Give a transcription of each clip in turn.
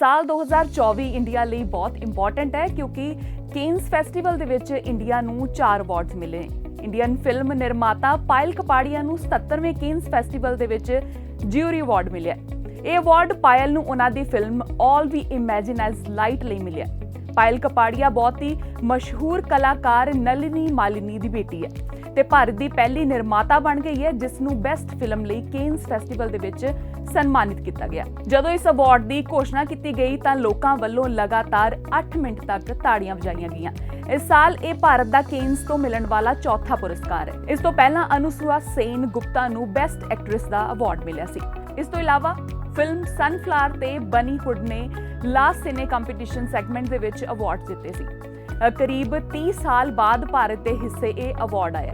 ਸਾਲ 2024 ਇੰਡੀਆ ਲਈ ਬਹੁਤ ਇੰਪੋਰਟੈਂਟ ਹੈ ਕਿਉਂਕਿ ਕੇਨਸ ਫੈਸਟੀਵਲ ਦੇ ਵਿੱਚ ਇੰਡੀਆ ਨੂੰ 4 ਅਵਾਰਡਸ ਮਿਲੇ। ਇੰਡੀਅਨ ਫਿਲਮ ਨਿਰਮਾਤਾ ਪਾਇਲ ਕਪਾੜੀਆ ਨੂੰ 77ਵੇਂ ਕੇਨਸ ਫੈਸਟੀਵਲ ਦੇ ਵਿੱਚ ਜਿਊਰੀ ਅਵਾਰਡ ਮਿਲਿਆ। ਇਹ ਅਵਾਰਡ ਪਾਇਲ ਨੂੰ ਉਹਨਾਂ ਦੀ film all we imagine as light ਲਈ ਮਿਲਿਆ। ਪਾਇਲ ਕਪਾੜੀਆ ਬਹੁਤ ਹੀ ਮਸ਼ਹੂਰ ਕਲਾਕਾਰ ਨਲਿਨੀ ਮਾਲਿਨੀ ਦੀ ਬੇਟੀ ਹੈ। ਤੇ ਭਾਰਤ ਦੀ ਪਹਿਲੀ ਨਿਰਮਾਤਾ ਬਣ ਗਈ ਹੈ ਜਿਸ ਨੂੰ ਬੈਸਟ ਫਿਲਮ ਲਈ ਕੇਨਸ ਫੈਸਟੀਵਲ ਦੇ ਵਿੱਚ ਸਨਮਾਨਿਤ ਕੀਤਾ ਗਿਆ। ਜਦੋਂ ਇਸ ਅਵਾਰਡ ਦੀ ਘੋਸ਼ਣਾ ਕੀਤੀ ਗਈ, ਤਾਂ ਲੋਕਾਂ ਵੱਲੋਂ ਲਗਾਤਾਰ 8 ਮਿੰਟ ਤੱਕ ਤਾੜੀਆਂ ਵਜਾਈਆਂ ਗਈਆਂ। ਇਸ ਸਾਲ ਇਹ ਭਾਰਤ ਦਾ ਕੇਨਸ ਤੋਂ ਮਿਲਣ ਵਾਲਾ ਚੌਥਾ ਪੁਰਸਕਾਰ ਹੈ। ਇਸ ਤੋਂ ਪਹਿਲਾਂ ਅਨੁਸੂਆ ਸੇਨ ਗੁਪਤਾ ਨੂੰ ਬੈਸਟ ਐਕਟ੍ਰੈਸ ਦਾ ਅਵਾਰਡ ਮਿਲਿਆ ਸੀ। ਇਸ ਤੋਂ ਇਲਾਵਾ ਫਿਲਮ ਸਨਫਲਾਰ ਤੇ ਬਨੀ ਹੁੱਡ ਨੇ ਲਾਸਟ ਸਿਨੇ ਕੰਪੀਟੀਸ਼ਨ ਸੈਗਮੈਂਟ ਦੇ ਵਿੱਚ ਅਵਾਰਡ ਜਿੱਤੇ ਸੀ। ਕਰੀਬ 30 ਸਾਲ ਬਾਅਦ ਭਾਰਤ ਦੇ ਹਿੱਸੇ ਇਹ ਅਵਾਰਡ ਆਇਆ।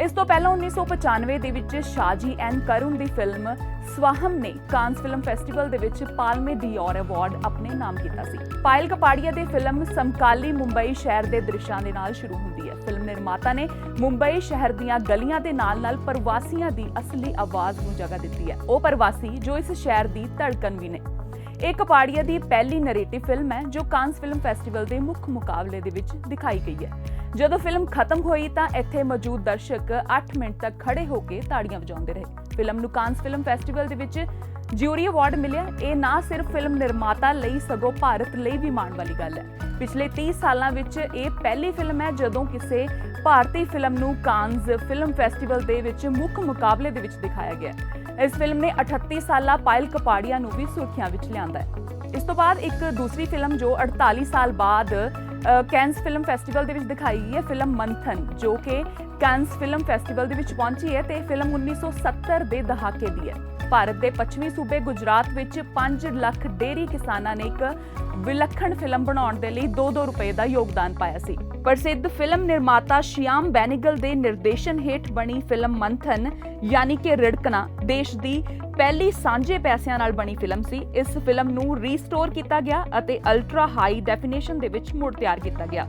ਇਸ ਤੋਂ ਪਹਿਲਾਂ 1995 ਦੇ ਵਿੱਚ ਸ਼ਾਜੀ ਐਨ ਕਰੁਣ ਦੀ ਫਿਲਮ ਸਵਾਹਮ ਨੇ ਕਾਂਸ ਫਿਲਮ ਫੈਸਟੀਵਲ ਦੇ ਵਿੱਚ ਪਾਲਮੇ ਦੀ ਅਵਾਰਡ ਆਪਣੇ ਨਾਮ ਕੀਤਾ ਸੀ। ਪਾਇਲ ਕਪਾੜੀਆ ਦੀ ਫਿਲਮ ਸਮਕਾਲੀ ਮੁੰਬਈ ਸ਼ਹਿਰ ਦੇ ਦ੍ਰਿਸ਼ਾਂ ਦੇ ਨਾਲ ਸ਼ੁਰੂ ਹੁੰਦੀ ਹੈ। ਫਿਲਮ ਨਿਰਮਾਤਾ ਨੇ ਮੁੰਬਈ ਸ਼ਹਿਰ ਦੀਆਂ ਗਲੀਆਂ ਦੇ ਨਾਲ-ਨਾਲ ਪ੍ਰਵਾਸੀਆਂ ਦੀ ਅਸਲੀ ਆਵਾਜ਼ ਨੂੰ ਜਗ੍ਹਾ ਦਿੱਤੀ ਹੈ। ਉਹ ਪ੍ਰਵਾਸੀ ਜੋ ਇਸ ਸ਼ਹਿਰ ਦੀ ਧੜਕਣ ਵੀ ਨੇ। ਇਹ ਕਪਾੜੀਆ ਦੀ ਪਹਿਲੀ ਨੈਰੇਟਿਵ ਫਿਲਮ ਹੈ, ਜੋ ਕਾਂਸ ਫਿਲਮ ਫੈਸਟੀਵਲ ਦੇ ਮੁੱਖ ਮੁਕਾਬਲੇ ਦੇ ਵਿੱਚ ਦਿਖਾਈ ਗਈ ਹੈ। ਜਦੋਂ ਫਿਲਮ ਖਤਮ ਹੋਈ ਤਾਂ ਇੱਥੇ ਮੌਜੂਦ ਦਰਸ਼ਕ 8 ਮਿੰਟ ਤੱਕ ਖੜੇ ਹੋ ਕੇ ਤਾੜੀਆਂ ਵਜਾਉਂਦੇ ਰਹੇ। ਫਿਲਮ ਨੂੰ ਕਾਂਸ ਫਿਲਮ ਫੈਸਟੀਵਲ ਦੇ ਵਿੱਚ ਜਿਊਰੀ ਅਵਾਰਡ ਮਿਲਿਆ। ਇਹ ਨਾ ਸਿਰਫ ਫਿਲਮ ਨਿਰਮਾਤਾ ਲਈ ਸਗੋਂ ਭਾਰਤ ਲਈ ਵੀ ਮਾਣ ਵਾਲੀ ਗੱਲ ਹੈ। ਪਿਛਲੇ 30 ਸਾਲਾਂ ਵਿੱਚ ਇਹ ਪਹਿਲੀ ਫਿਲਮ ਹੈ ਜਦੋਂ ਕਿਸੇ ਭਾਰਤੀ ਫਿਲਮ ਨੂੰ ਕਾਂਸ ਫਿਲਮ ਫੈਸਟੀਵਲ ਦੇ ਵਿੱਚ ਮੁੱਖ ਮੁਕਾਬਲੇ ਦੇ ਵਿੱਚ ਦਿਖਾਇਆ ਗਿਆ। ਇਸ ਫਿਲਮ ਨੇ 38 ਸਾਲਾ ਪਾਇਲ ਕਪਾੜੀਆ ਨੂੰ ਵੀ ਸੁਰਖੀਆਂ ਵਿੱਚ ਲਿਆਂਦਾ ਹੈ। ਇਸ ਤੋਂ ਬਾਅਦ ਇੱਕ ਦੂਸਰੀ ਫਿਲਮ ਜੋ 48 ਸਾਲ ਬਾਅਦ ਅ, ਕੈਨਸ ਫਿਲਮ ਫੈਸਟੀਵਲ ਦੇ ਵਿੱਚ ਦਿਖਾਈ ਗਈ ਹੈ ਫਿਲਮ ਮੰਥਨ ਜੋ ਕਿ ਕੈਨਸ ਫਿਲਮ ਫੈਸਟੀਵਲ ਦੇ ਵਿੱਚ ਪਹੁੰਚੀ ਹੈ ਤੇ ਇਹ ਫਿਲਮ 1970 ਦੇ ਦਹਾਕੇ ਦੀ ਹੈ। ਭਾਰਤ ਦੇ ਪੱਛਮੀ ਸੂਬੇ ਗੁਜਰਾਤ ਵਿੱਚ 5 ਲੱਖ ਡੇਰੀ ਕਿਸਾਨਾਂ ਨੇ ਇੱਕ ਵਿਲੱਖਣ ਫਿਲਮ ਬਣਾਉਣ ਦੇ ਲਈ 2-2 ਰੁਪਏ ਦਾ ਯੋਗਦਾਨ ਪਾਇਆ ਸੀ। ਪ੍ਰਸਿੱਧ ਫਿਲਮ ਨਿਰਮਾਤਾ ਸ਼ਿਆਮ ਬੈਨਿਗਲ ਦੇ ਨਿਰਦੇਸ਼ਨ ਹੇਠ ਬਣੀ ਫਿਲਮ ਮੰਥਨ, ਯਾਨੀ ਕਿ ਰਿੜਕਣਾ, ਦੇਸ਼ ਦੀ ਪਹਿਲੀ ਸਾਂਝੇ ਪੈਸਿਆਂ ਨਾਲ ਬਣੀ ਫਿਲਮ ਸੀ। ਇਸ ਫਿਲਮ ਨੂੰ ਰੀਸਟੋਰ ਕੀਤਾ ਗਿਆ ਅਤੇ ਅਲਟਰਾ ਹਾਈ ਡੈਫੀਨੇਸ਼ਨ ਦੇ ਵਿੱਚ ਮੁੜ ਤਿਆਰ ਕੀਤਾ ਗਿਆ।